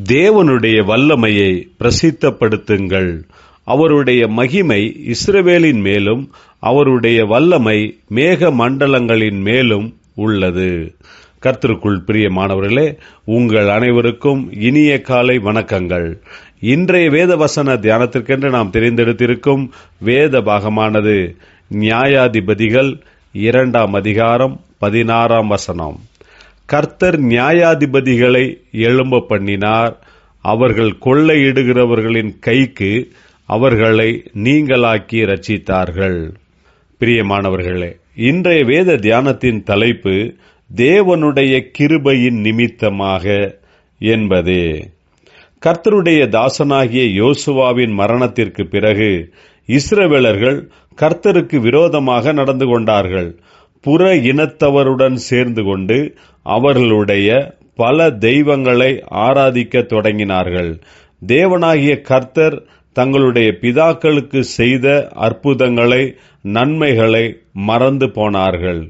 தேவனுடைய வல்லமையை பிரசித்தப்படுத்துங்கள். அவருடைய மகிமை இஸ்ரவேலின் மேலும் அவருடைய வல்லமை மேக மண்டலங்களின் மேலும் உள்ளது. கர்த்தருக்குள் பிரியமானவர்களே உங்கள் அனைவருக்கும் இனிய காலை வணக்கங்கள். இன்றைய வேத வசன தியானத்திற்கென்று நாம் தெரிந்தெடுத்திருக்கும் வேத பாகமானது நியாயாதிபதிகள் இரண்டாம் அதிகாரம் பதினாறாம் வசனம். கர்த்தர் நியாயாதிபதிகளை எழும்ப பண்ணினார். அவர்கள் கொள்ளையிடுகிறவர்களின் கைக்கு அவர்களை நீங்களாக்கி ரச்சித்தார்கள் பிரியமானவர்களே இன்றைய வேத தியானத்தின் தலைப்பு தேவனுடைய கிருபையின் நிமித்தமாக என்பதே. கர்த்தருடைய தாசனாகிய யோசுவாவின் மரணத்திற்கு பிறகு இஸ்ரவேலர்கள் கர்த்தருக்கு விரோதமாக நடந்து கொண்டார்கள். புற இனத்தவருடன் சேர்ந்து கொண்டு அவர்களுடைய பல தெய்வங்களை ஆராதிக்க தொடங்கினார்கள். தேவனாகிய கர்த்தர் தங்களுடைய பிதாக்களுக்கு செய்த அற்புதங்களை நன்மைகளை மறந்து போனார்கள்.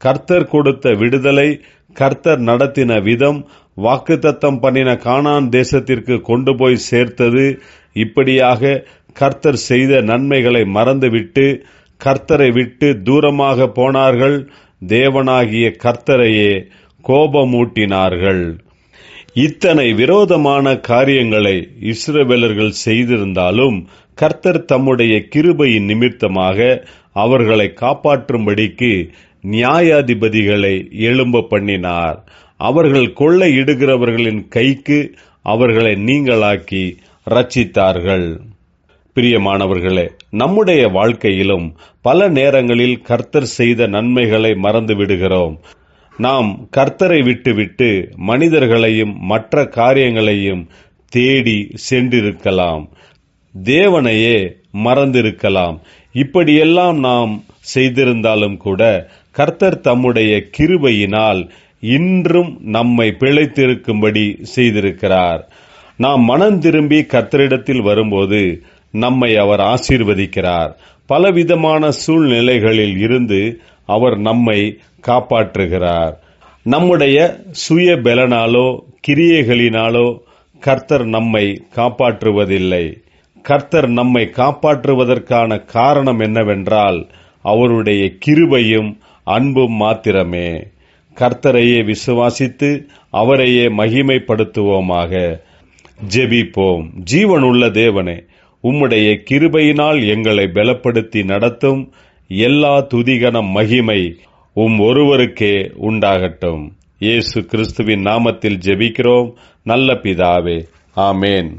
கர்த்தர் கொடுத்த விடுதலை கர்த்தர் நடத்தின விதம் வாக்குத்தத்தம் பண்ணின கானான் தேசத்திற்கு கொண்டு போய் சேர்த்தது. இப்படியாக கர்த்தர் செய்த நன்மைகளை மறந்துவிட்டு கர்த்தரை விட்டு தூரமாக போனார்கள். தேவனாகிய கர்த்தரையே கோபமூட்டினார்கள். இத்தனை விரோதமான காரியங்களை இஸ்ரவேலர்கள் செய்திருந்தாலும் கர்த்தர் தம்முடைய கிருபையின் நிமித்தமாக அவர்களை காப்பாற்றும்படிக்கு நியாயாதிபதிகளை எழும்ப பண்ணினார். அவர்கள் கொள்ளையிடுகிறவர்களின் கைக்கு அவர்களை நீங்களாக்கி ரச்சித்தார்கள். பிரியமானவர்களே நம்முடைய வாழ்க்கையிலும் பல நேரங்களில் கர்த்தர் செய்த நன்மைகளை மறந்து விடுகிறோம். நாம் கர்த்தரை விட்டுவிட்டு மனிதர்களையும் மற்ற காரியங்களையும் தேடி சென்றிருக்கலாம். தேவனையே மறந்திருக்கலாம். இப்படியெல்லாம் நாம் செய்திருந்தாலும் கூட கர்த்தர் தம்முடைய கிருபையினால் இன்றும் நம்மை பிழைத்திருக்கும்படி செய்திருக்கிறார். நாம் மனம் திரும்பி கர்த்தரிடத்தில் வரும்போது நம்மை அவர் ஆசீர்வதிக்கிறார். பலவிதமான சூழ்நிலைகளில் இருந்து அவர் நம்மை காப்பாற்றுகிறார். நம்முடைய சுய பலனாலோ கிரியைகளினாலோ கர்த்தர் நம்மை காப்பாற்றுவதில்லை. கர்த்தர் நம்மை காப்பாற்றுவதற்கான காரணம் என்னவென்றால் அவருடைய கிருபையும் அன்பும் மாத்திரமே. கர்த்தரையே விசுவாசித்து அவரையே மகிமைப்படுத்துவோமாக. ஜெபிப்போம். ஜீவனுள்ள தேவனே உம்முடைய கிருபையினால் எங்களை பலப்படுத்தி நடத்தும் எல்லா துதிகன மகிமை உம் ஒருவருக்கே உண்டாகட்டும். இயேசு கிறிஸ்துவின் நாமத்தில் ஜெபிக்கிறோம். நல்ல பிதாவே. ஆமேன்.